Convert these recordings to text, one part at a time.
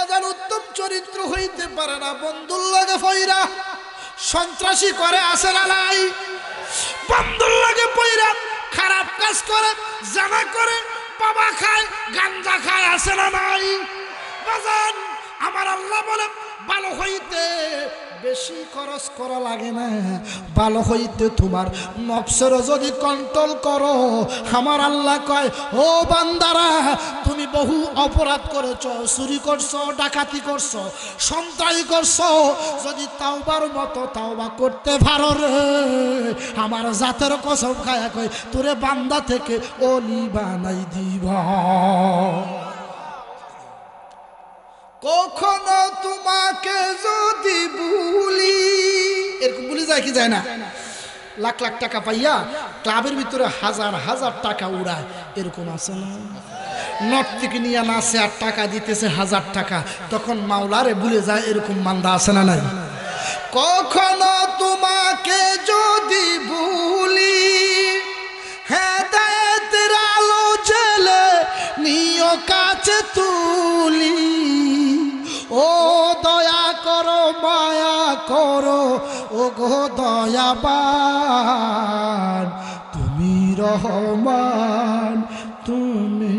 বাজার উত্তম চরিত্র হইতে পারে না, বন্ধুর লাগে ফইরা। সন্ত্রাসী করে, আসে না নাই। বন্ধুর লাগে পইরা খারাপ কাজ করে জানা করে বাবা খায়, গাঞ্জা খায়, আসে না নাই। বাজান, আমার আল্লাহ বলে ভালো হইতে বেশি খরচ করা লাগে না। ভালো হইতে তোমার নফসের যদি কন্ট্রোল করো, আমার আল্লাহ কয়, ও বান্দারা, তুমি বহু অপরাধ করেছ, চুরি করছ, ডাকাতি করছ, সন্ত্রাসী করছ। যদি তাওবার মতো তাওবা করতে পারো রে, আমার জাতের কসম খায়া কয়, তোরে বান্দা থেকে অলি বানাই দিব। কখনো তোমাকে যদি ভুলি এরকম ভুলি যায় কি যায় না? লাখ লাখ টাকা পাইয়া ক্লাবের ভিতরে হাজার হাজার টাকা উড়ায়, এরকম আছে না? নর্থ থেকে নিয়ে নাচে আর টাকা দিতেছে হাজার টাকা, তখন মাওলারে ভুলে যায় এরকম মান্দা আছে না নাই? কখনো তোমাকে যদি ভুলি হেদায়েতের আলো জেলে নিয় কাছে তুলি। ও দয়া করো, মায়া করো ও গো দয়াবান, তুমি রহমান, তুমি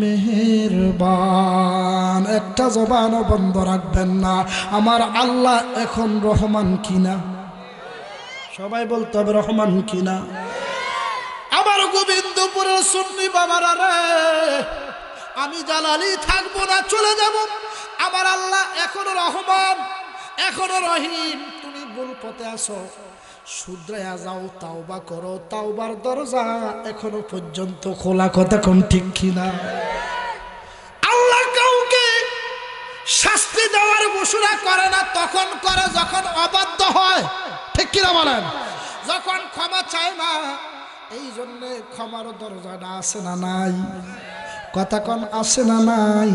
মেহেরবান। একটা জবানও বন্ধ রাখবেন না, আমার আল্লাহ এখন রহমান কিনা? সবাই বলতে হবে রহমান কিনা? আমার গোবিন্দপুরের সুন্নি বাবারা রে, আমি জালালি থাকব না, চলে যাব। আমার আল্লাহ এখনও রহমান, এখনও রহিম। তুমি ভুল পথে আসো শুদ্রায়া যাও, তাওবা করো। তাওবার দরজা এখনও পর্যন্ত খোলা কথা কোন ঠিক কিনা? আল্লাহ কাউকে শাস্তি দেওয়ার ঘোষণা করে না, তখন করে যখন অবাধ্য হয়। ঠিক কিনা বলেন? যখন ক্ষমা চায় না এই জন্যে ক্ষমার দরজাটা আছে না নাই? কথা কন আছে না নাই?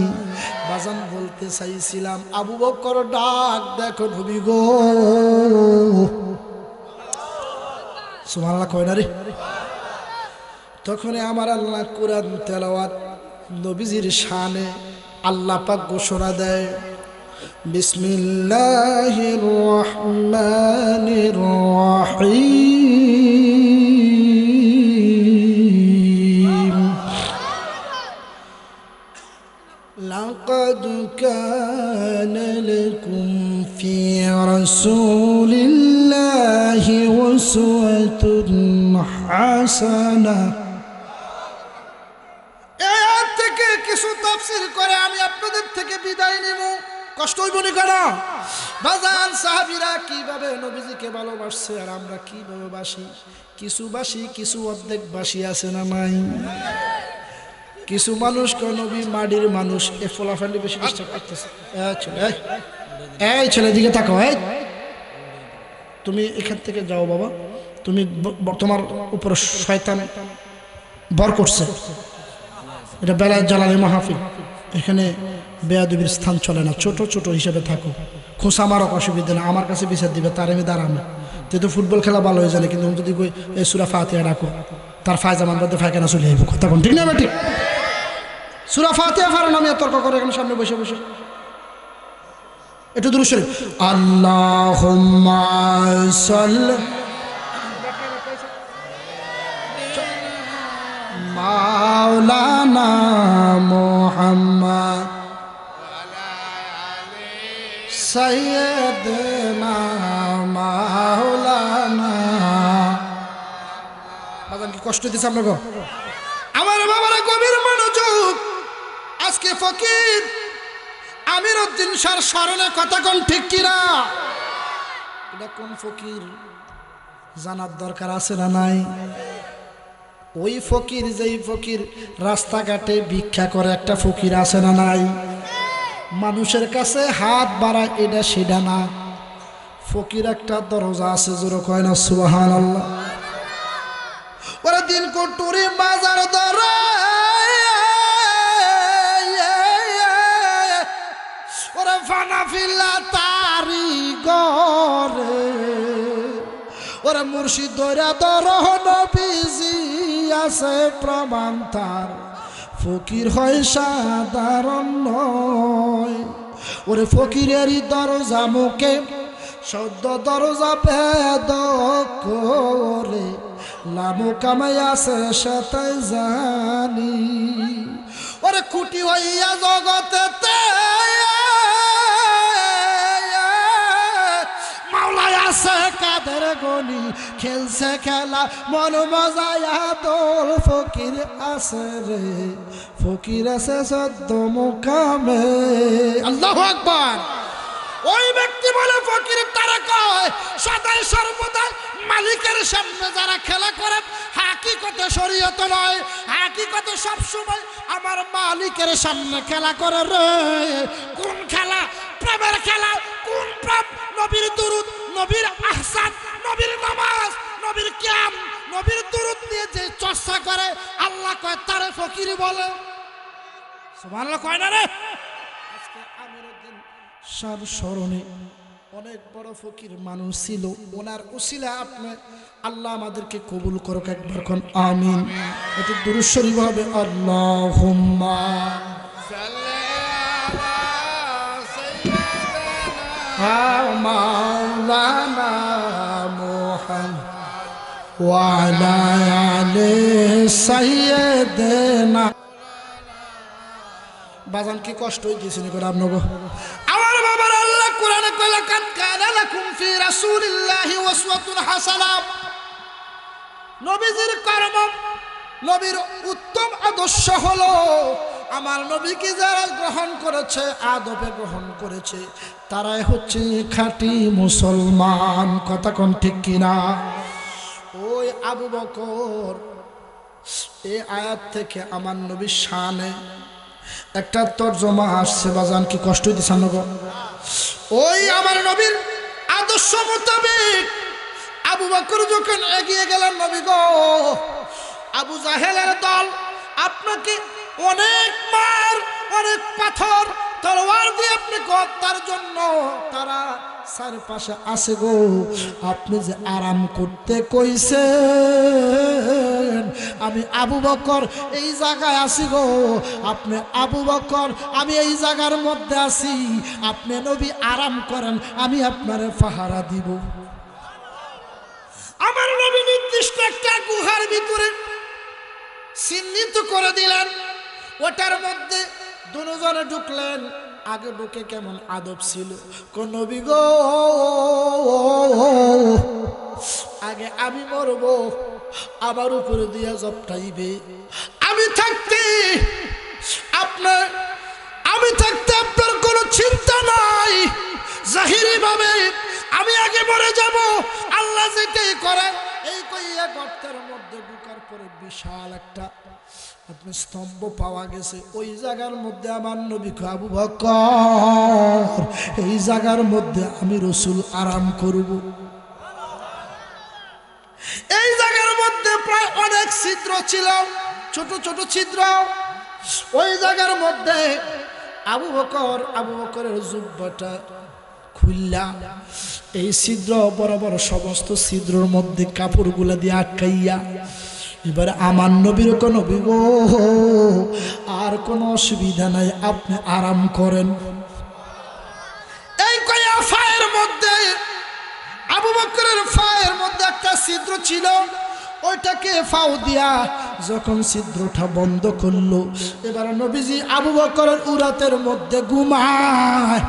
বাজান বলতে চাইছিলাম, আবু বকর ডাক দেখো নবী গো। সুমাল্লাহ কয় না রে? তখন আমার আল্লাহ কোরআন তেলাওয়াত নবীজির শানে আল্লাহ পাক ঘোষণা দেয়, বিসমিল্লাহির রহমানির রহিম। রাসূলিল্লাহ ওয়াসওয়াতুন হাসানা। আয়াত থেকে কিছু করে আমি আপনাদের থেকে বিদায় সাহাবিরা নবীজিকে ভালোবাসছে আর আমরা কিছু আছে না কিছু মানুষ নবী মাডির মানুষ। এ ফলাফল বেশি চেষ্টা করতেছে। চলে। এই, এই ছেলে দিকে তাকাও এই। তুমি এখান থেকে যাও বাবা। তুমি তোমার উপর শয়তান বর করছে। এটা বেলায় জালালি মাহফিল। এখানে বেয়াদবির স্থান চলে না। ছোট ছোট হিসেবে থাকো। খোঁসা মারও অসুবিধা না আমার কাছে বিচার দিবে তার আমি দাঁড়ানো তুই তো ফুটবল খেলা ভালো হয়ে জানে কিন্তু যদি কই এই সুরা ফাতিয়া ডাকো তার ফায়জামান বাদে ফায়খানা চলে আইব। কথা কোন ঠিক না বেটি সুরা ফাতিয়া ফারেন আমি তর্ক করে এখানে সামনে বসে বসে। একটু দূর শরীফ আল্লাহ বাজান কি কষ্ট দিছে আপনাকে আমার বাবারা গভীর মনোযোগ। আজকে ফকির আমির উদ্দিন সার স্মরণে কথা কোন ঠিক কিনা? এটা কোন ফকির? জানার দরকার আছে না নাই? ওই ফকির, যেই ফকির রাস্তাঘাটে ভিক্ষা করে একটা ফকির আছে না নাই? মানুষের কাছে হাত বাড়ায় এটা সেটা না। ফকির একটা দরজা আছে জোরে কয় না আল্লাহ ওরা দিন কটুরি বাজার দরে ফিল্লা তারি গরে ওরা মুর্শিদ দৈরা দরহন বিজি আছে প্রমাণ তার। ফকির হয় সাধারণ ওরে ফকিরেরই দরজা মুখে, সদ্য দরজা পেদ করে। লামু কামাই আছে সেটাই জানি। ওরে খুঁটি হইয়া জগতে কাদের গনি খেলছে খেলা, মন মজায়া দোল ফকির আছে রে। ফকির আছে সদ্য মুকামে। আল্লাহ আকবার। ওই ব্যক্তি বলে ফকির, তারা কয়, সদাই সর্বদাই মালিকের সামনে যারা খেলা করে, হাকিকতে শরীয়ত নয়। হাকিকতে সব সময় আমার মালিকের সামনে খেলা করে রে। কোন খেলা? প্রেমের খেলা। কোন প্রেম? নবীর দুরুদ। নবীর আহসান, নবীর নামাজ, নবীর ক্যাম, নবীর দুরুদ নিয়ে যে চর্চা করে, আল্লাহ কয়, তারে ফকির বলে। কয় না রে? স্মরণে অনেক বড় ফকির মানুষ ছিল, ওনার উসিলা আপনি আল্লাহ আমাদেরকে কবুল করুক একবার কোন, আমিন। একটু দুরুশ্বরী ভাবে আল্লাহ মাওলানা মোহাম্মদ وعلى آل سيدنا বাজান কি কষ্ট হইতেছে নি করে আপনাকে আমার বাবার আল্লাহ কোরআনে কইলা কান কানা লাকুম ফি রাসূলিল্লাহি উসওয়াতুন হাসানা নবীজির কর্ম নবীর উত্তম আদর্শ হলো আমার নবীকে যারা গ্রহণ করেছে, আদবে গ্রহণ করেছে, তারাই হচ্ছে খাঁটি মুসলমান। কথা কোন ঠিক কিনা? ওই আবু বকর এই আয়াত থেকে আমার নবীর শানে একটা তর্জমা আসছে, বাজান কি কষ্ট হইতেছে নগর ওই আমার নবীর আদর্শ মোতাবেক আবু বকর যখন এগিয়ে গেলেন নবী গো, আবু জাহেলের দল আপনাকে অনেক মার, অনেক পাথর, তলোয়ার দিয়ে আপনি হত্যার জন্য তারা চারপাশে আসে গো। আপনি যে আরাম করতে কইছেন, আমি আবু বকর এই জায়গায় আসি গো। আপনি আবু বকর, আমি এই জায়গার মধ্যে আছি। আপনি নবী আরাম করেন, আমি আপনারে পাহারা দিব। আমার নবী নির্দিষ্ট একটা গুহার ভিতরে চিহ্নিত করে দিলেন। ওটার মধ্যে দুজনে ঢুকলেন। আগে ঢুকে কেমন আদব ছিল। কোন আগে আমি মরব আমার উপরে দিয়া জপটাইবে। আমি থাকতে আপনার, আমি থাকতে আপনার কোনো চিন্তা নাই। জাহিরি ভাবে আমি আগে মরে যাব। আল্লাহ যেটাই করে গর্তের মধ্যে ঢুকার পরে বিশাল একটা আপনি স্তম্ভ পাওয়া গেছে। ওই জায়গার মধ্যে আমার নবী আবু বকর, এই জায়গার মধ্যে আমি রসুল আরাম করব। এই জায়গার মধ্যে প্রায় অনেক ছিদ্র ছিল, ছোট ছোট ছিদ্র। ওই জায়গার মধ্যে আবু বকর, আবু বকরের জুব্বাটা খুললা। এই ছিদ্র বড় সমস্ত ছিদ্রর মধ্যে কাপড়গুলা দিয়ে আটকাইয়া, এবারে আমার নবীর কোন আর কোনো অসুবিধা নাই, আপনি আরাম করেন। এই ফায়ের মধ্যে, আবু ফায়ের মধ্যে একটা ছিদ্র ছিল, ওইটাকে দিয়া যখন ছিদ্রটা বন্ধ করল, এবার নবীজি আবু বকরের মধ্যে ঘুমায়।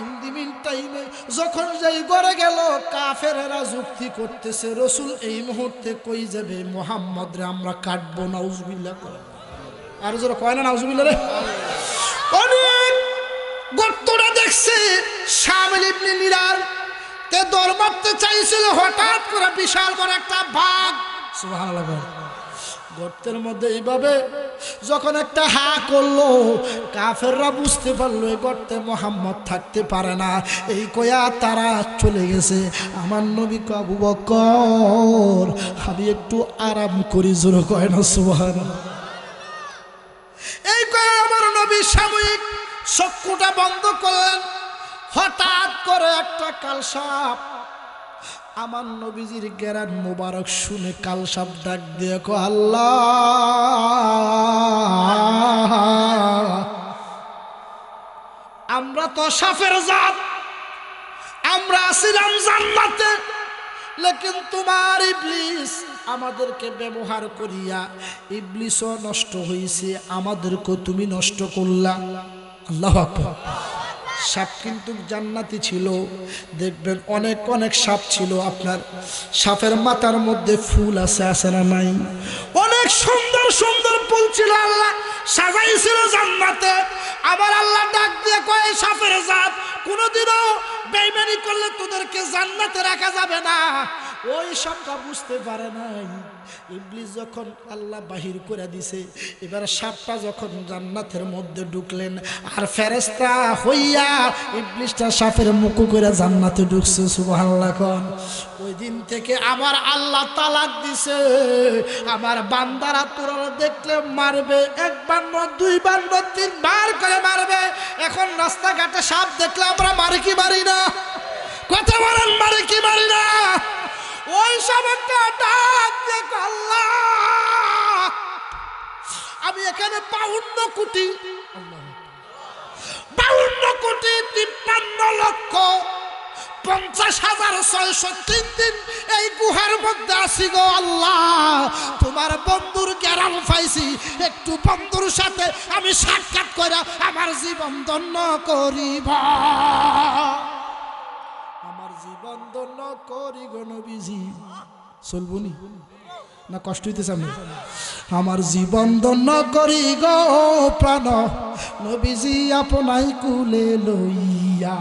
ইন্দিমিন টাইমে যখন যাই গড়ে গেল, কাফেরেরা যুক্তি করতেছে, রসুল এই মুহূর্তে কই যাবে? মোহাম্মদ রে, আমরা কাটবো নাউজবিল্লা করে। আর যারা কয় না নাউজবিল্লা রে? অনেক গর্তটা দেখছে, শামিল ইবনে মিরার। তে দর মারতে চাইছিল, হঠাৎ করে বিশাল বড় একটা বাঘ। গর্তের মধ্যে এইভাবে যখন একটা হা করল, কাফেররা বুঝতে পারল এই গর্তে মোহাম্মদ থাকতে পারে না। এই কয়া তারা চলে গেছে। আমার নবী কাবু বকর, আমি একটু আরাম করি, জোর কয় না সুবহান এই কয়া আমার নবী সাময়িক চক্ষুটা বন্ধ করলেন। হঠাৎ করে একটা কালসাপ আমার নবীজির গেরান মুবারক শুনে কাল সাপ ডাক দিয়ে কো আল্লাহ! আমরা তো সাফের জাত, আমরা আসিলাম জান্নাতে, লেকিন তোমার ইবলিস আমাদেরকে ব্যবহার করিয়া ইবলিসও নষ্ট হইছে আমাদেরকে তুমি নষ্ট করলা। আল্লাহ সাপ কিন্তু জান্নাতি ছিল। দেখবেন অনেক অনেক সাপ ছিল আপনার। সাপের মাথার মধ্যে ফুল আছে আছে না নাই? অনেক সুন্দর সুন্দর ফুল ছিল আল্লাহ। সাজাইছিল জান্নাতে। আবার আল্লাহ ডাক দিয়ে কয়, সাপের জাত, কোনোদিনও বেইমানি করলে তোদেরকে জান্নাতে রাখা যাবে না। ওই সবটা বুঝতে পারে নাই। ইবলিস যখন আল্লাহ বাহির করে দিছে, এবার সাপটা যখন জান্নাতের মধ্যে ঢুকলেন, আর ফেরেস্তা হইয়া ইবলিসটা সাপের মুখু করে জান্নাতে ঢুকছে, সুবহানাল্লাহ ওই দিন থেকে আমার আল্লাহ তালাক দিছে, আমার বান্দারা তোরা দেখলে মারবে, একবার না দুইবার না তিনবার করে মারবে। এখন রাস্তাঘাটে সাপ দেখলে আমরা মারি কি মারি না? কথা বলেন, মারি কি মারি না? ওই সব একটা আল্লাহ। আমি এখানে বাউন্ন কোটি বাউন্ন কোটি তিপ্পান্ন লক্ষ পঞ্চাশ হাজার ছয়শো তিন দিন এই গুহার মধ্যে আসি গো আল্লাহ। তোমার বন্ধুর গ্যারাম পাইছি একটু বন্ধুর সাথে আমি সাক্ষাৎ করে আমার জীবন ধন্য করিব। জীবন ধন্য করি গো নবীজি। চলবুনি? না কষ্ট হইতেছে আমি আমার জীবন ধন্য করি গো প্রাণ। নবীজি আপনাই কুলে লইয়া।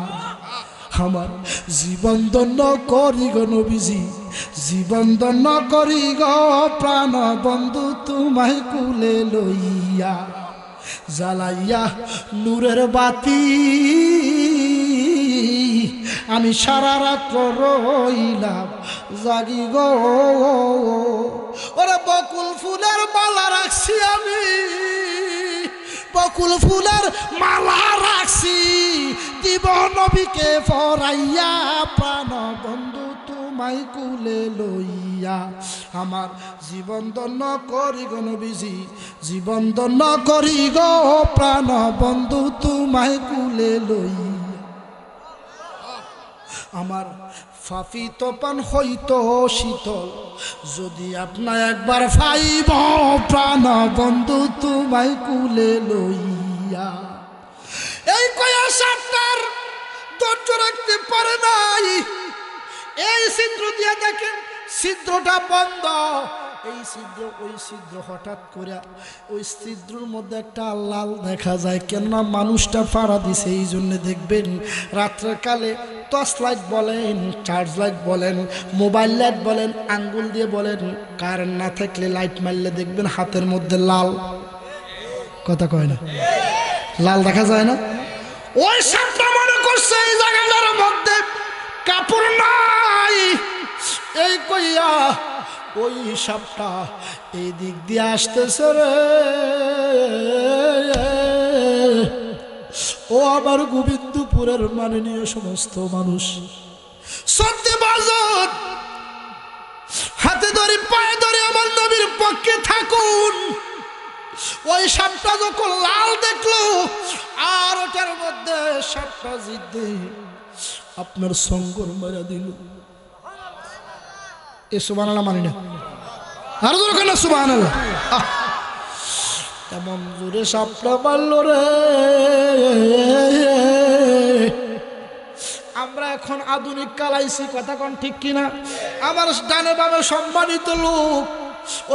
আমার জীবন ধন্য করি গো নবীজি। জীবন ধন্য করি গো প্রাণ। বন্ধু তোমায় কুলে লইয়া। জ্বালাইয়া নূরের বাতি আমি সারা রাত্র রইলাম, জাগি গো। ওরে বকুল ফুলের মালা রাখছি আমি, বকুল ফুলের মালা রাখছি। দিব নবীকে ফরাইয়া প্রাণ বন্ধু তোমায় কুলে লইয়া। আমার জীবন দন্য করি গো নবীজি, জীবন দন্য করি গো প্রাণ বন্ধু তোমায় কুলে লইয়া। আমার ফাফি তোপান হইতো শীতল। যদি আপনার একবার ফাইব, প্রাণ বন্ধু তোমায় কুলে লইয়া। এই কয়া সাপটার ধৈর্য রাখতে পারে নাই। এই ছিদ্র দিয়ে দেখেন, ছিদ্রটা বন্ধ। এই ছিদ্র, ওই ছিদ্র হঠাৎ করে ওই ছিদ্রর মধ্যে একটা লাল দেখা যায়। কেননা মানুষটা ফাড়া দিছে, এই জন্য দেখবেন রাত্রের কালে টর্চ লাইট বলেন, চার্জ লাইট বলেন, মোবাইল লাইট বলেন, আঙ্গুল দিয়ে বলেন, কারেন্ট না থাকলে লাইট মারলে দেখবেন হাতের মধ্যে লাল। কথা কয় না? লাল দেখা যায় না? ওই সাপটা মনে করছে এই জায়গাটার মধ্যে কাপড় নাই। এই কইয়া ওই সাপটা এই দিক দিয়ে আসতেছে রে। ও আবার গোবিন্দপুরের মাননীয় সমস্ত মানুষ। সত্যি বাজন হাতে ধরে, পায়ে ধরে আমার নবীর পক্ষে থাকুন। ওই সাপটা যখন লাল দেখল, আর ওটার মধ্যে সাপটা জিদ্দে আপনার সঙ্গর মারা দিল। এ সুবান আল্লাহ মানি না। আরও দরকার না সুবান এমন জোরে সাপটা মারল রে। আমরা এখন আধুনিক কালাইছি কথা কোন ঠিক কিনা? আমার ডানে বামে সম্মানিত লোক,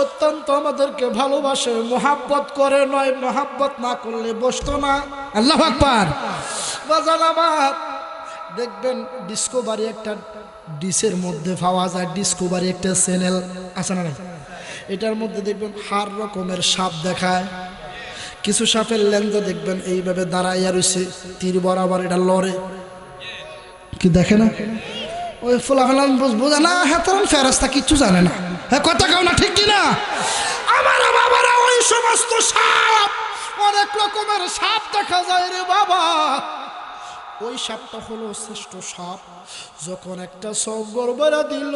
অত্যন্ত আমাদেরকে ভালোবাসে, মোহাব্বত করে নয়, মোহাব্বত না করলে বসতো না। আল্লাহ আকবার। বাজান আমার, দেখবেন ডিসকোভারি একটা ডিসের মধ্যে পাওয়া যায় ডিসকোভারি একটা চ্যানেল আছে না এটার মধ্যে দেখবেন হার রকমের সাপ দেখায়। কিছু সাপের লেন্সে দেখবেন এইভাবে দাঁড়াইয়া রয়েছে, তীর বরাবর এটা লড়ে। কি দেখে না? ওই ফুলাফালাম বোঝে না হ্যাঁ তখন ফেরাস্তা কিচ্ছু জানে না। হ্যাঁ কথা কেউ না, ঠিক কিনা? আমার বাবারা ওই সমস্ত সাপ, অনেক রকমের সাপ দেখা যায় রে বাবা। ওই সাপটা হলো শ্রেষ্ঠ সাপ। যখন একটা সঙ্গর বেড়া দিল,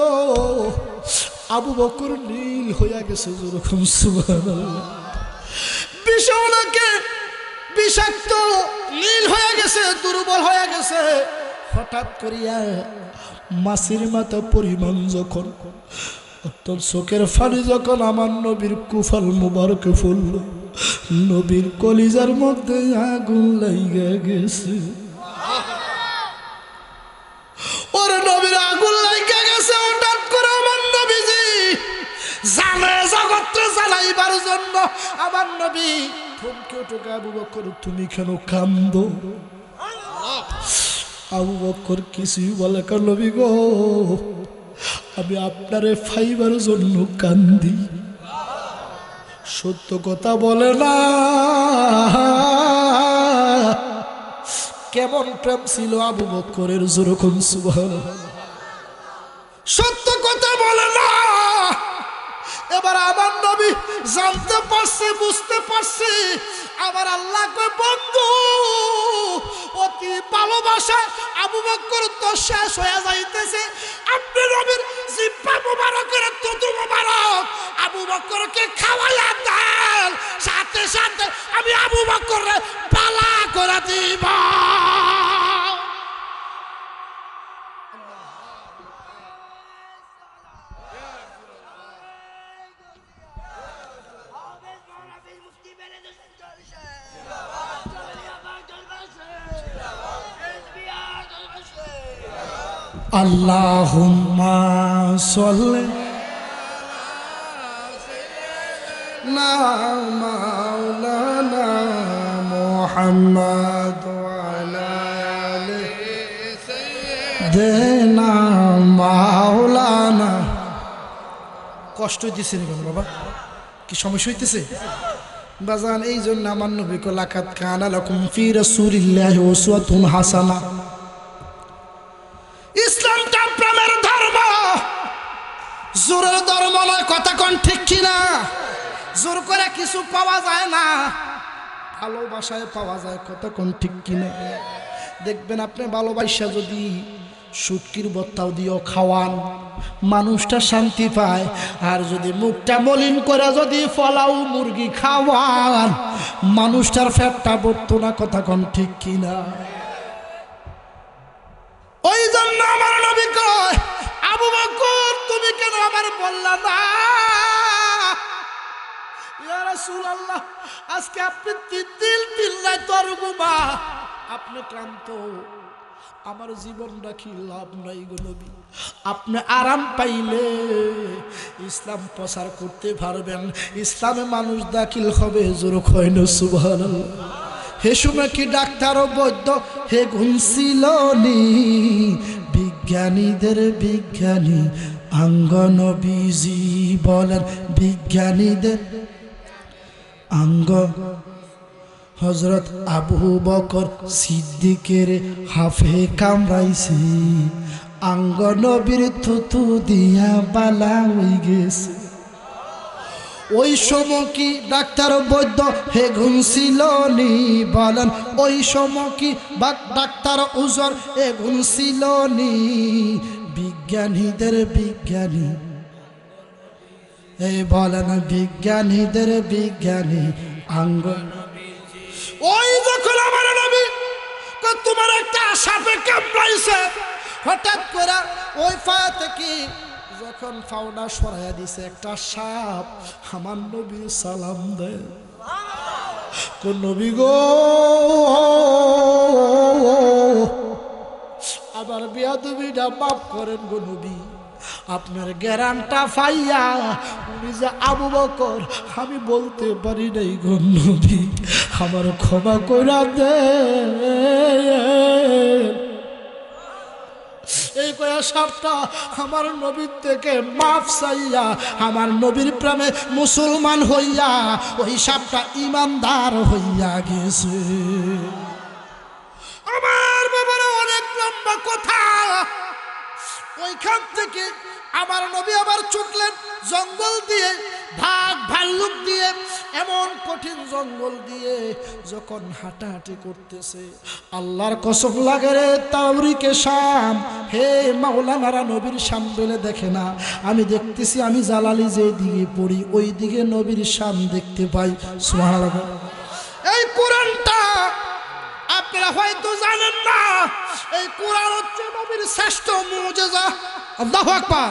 আবু বকর নীল হইয়া গেছে যেরকম, সুবহানাল্লাহ। বিষাক্ত নীল হয়ে গেছে, দুর্বল হয়ে গেছে। হঠাৎ করিয়া মাসির মাথা পরিমাণ যখন চোখের ফানি যখন আমার নবীর কুফল মুবারক ফুলল, নবীর কলিজার মধ্যে আগুন লাইগা গেছে। জ্বালাইবার জন্য আমার নবী থমকে উঠে আবু বকর তুমি কেন কান্দ আবু বকর কিছুই বলে কার গো, আমি আপনারে ফাইবার জন্য কান্দি। সত্য কথা বলে না। কেমন প্রেম ছিল আবু বকরের যেরকম সুবহান সত্য এবার আমার নবী জানতে পারছে, বুঝতে পারছে। আমার আল্লাহ বন্ধু, অতি ভালোবাসা আবু বকর তো শেষ হয়ে যাইতেছে। আপনি নবীর জিব্বা মুবারকের তুতু মুবারক আবু বকরকে খাওয়াইয়া দেন। সাথে সাথে আমি আবু বকরে পালা করে দিব। আল্লাহুম্মা সাল্লি না মাওলানা মুহাম্মদ দেনা কষ্ট দিছে নি বাবা। কি সমস্যা হইতেছে? বাজান এই জন্য আমার নবী কো লাকাত কানা লাকুম ফি রাসূলিল্লাহি উসওয়াতুন হাসানা। জোরের ধর্ম নয় কথা কোন ঠিক কিনা? জোর করে কিছু পাওয়া যায় না। ভালোবাসায় পাওয়া যায়, কথা কোন ঠিক কিনা? দেখবেন আপনি ভালোবাসা যদি সুটকির বত্তাও দিয়েও খাওয়ান, মানুষটা শান্তি পায়। আর যদি মুখটা মলিন করে যদি ফলাও মুরগি খাওয়ান, মানুষটার ফ্যাটটা বর্তো না, কথা কোন ঠিক কিনা? ওই জন্য আমার নবী কয় আজকে আপনি তরগুমা। আপনি ক্লান্ত। আমার লাভ নাই আপনি আরাম পাইলে ইসলাম প্রচার করতে পারবেন। ইসলামে মানুষ দাখিল হবে জোর খৈন সুবহানাল্লাহ। হে সময় কি ডাক্তার বৈদ্য? হে ঘুমছিল বিজ্ঞানীদের বিজ্ঞানী আঙ্গন বিজি বলেন বিজ্ঞানীদের। আঙ্গ হজরত আবু বকর সিদ্দিকের হাফে কামড়াইছে। আঙ্গ নবীর থুতু দিয়া বালা হয়ে গেছে। ওই সময় কি ডাক্তার বৈদ্য হে ঘুমছিল নি বলেন, ওই সময় কি ডাক্তার উজর হে ঘুমছিল নি? বিজ্ঞানীদের বিজ্ঞানী। এই বলেন বিজ্ঞানীদের বিজ্ঞানী আঙ্গ ওই যখন আমার নবী তোমার একটা সাপে কামড়াইছে হঠাৎ করে ওই পা থেকে যখন ফাউডা সরাইয়া দিছে, একটা সাপ আমার নবী সালাম দেয়। কোন নবী গো? আবার বিয়া দুবিটা মাফ করেন গো নবী। আপনার গ্যারানটা ফাইয়া উনি যে আবু বকর, আমি বলতে পারি নাই গো নবী। আমার ক্ষমা কইরা দে এই কয়া সাপটা আমার নবীর থেকে মাফ চাইয়া, আমার নবীর প্রেমে মুসলমান হইয়া, ওই সাপটা ইমানদার হইয়া গেছে আমার বাবার অনেক লম্বা ওইখান থেকে আমার নবী আবার ছুটলেন জঙ্গল দিয়ে, ভাগ ভাল্লুক দিয়ে, এমন কঠিন জঙ্গল দিয়ে যখন হাঁটাহাঁটি করতেছে। আল্লাহর কসম লাগে রে, তাওরিকে শাম। হে মাওলানারা নবীর শাম বেলে দেখে না। আমি দেখতেছি, আমি জালালি যে দিকে পড়ি, ওই দিকে নবীর শাম দেখতে পাই। সুবহানাল্লাহ। এই কোরআনটা আপনারা হয়তো জানেন না। এই কোরআন হচ্ছে নবীর শ্রেষ্ঠ মুজেজা। আল্লাহু আকবার।